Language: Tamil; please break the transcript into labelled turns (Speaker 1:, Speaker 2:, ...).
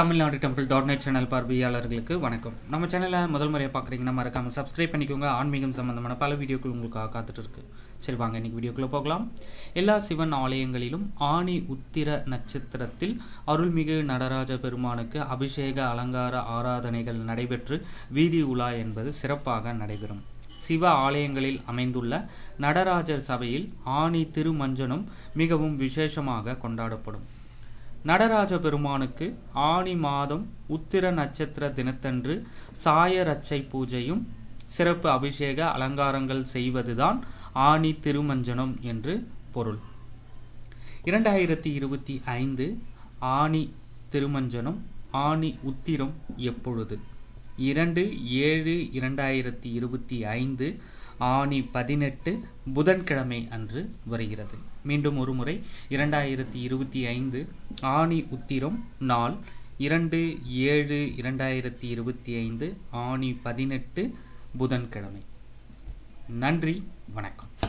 Speaker 1: Tamil Nadu temple dot net channel பார்வையாளர்களுக்கு வணக்கம். நம்ம சேனலை முதல் முறையாக பார்க்குறீங்கன்னா மறக்காமல் சப்ஸ்கிரைப் பண்ணிக்கோங்க. ஆன்மீகம் சம்மந்தமான பல வீடியோக்கள் உங்களுக்காக காத்துட்டு இருக்கு சரி வாங்க இன்னைக்கு வீடியோக்குள்ளே போகலாம். எல்லா சிவன் ஆலயங்களிலும் ஆணி உத்திர நட்சத்திரத்தில் அருள்மிகு நடராஜ பெருமானுக்கு அபிஷேக அலங்கார ஆராதனைகள் நடைபெற்று வீதி உலா என்பது சிறப்பாக நடைபெறும். சிவ ஆலயங்களில் அமைந்துள்ள நடராஜர் சபையில் ஆணி திருமஞ்சனும் மிகவும் விசேஷமாக கொண்டாடப்படும். நடராஜ பெருமானுக்கு ஆனி மாதம் உத்திர நட்சத்திர தினத்தன்று சாய ரச்சை பூஜையும் சிறப்பு அபிஷேக அலங்காரங்கள் செய்வதுதான் ஆனி திருமஞ்சனம் என்று பொருள். இரண்டாயிரத்தி இருபத்தி ஐந்து ஆனி திருமஞ்சனம் ஆனி உத்திரம் எப்பொழுது? இரண்டு ஏழு இரண்டாயிரத்தி இருபத்தி ஐந்து ஆனி பதினெட்டு புதன்கிழமை அன்று வருகிறது. மீண்டும் ஒரு முறை இரண்டாயிரத்தி இருபத்தி ஐந்து ஆனி உத்திரம் நாள் இரண்டு ஏழு இரண்டாயிரத்தி இருபத்தி ஐந்து ஆனி பதினெட்டு புதன்கிழமை. நன்றி வணக்கம்.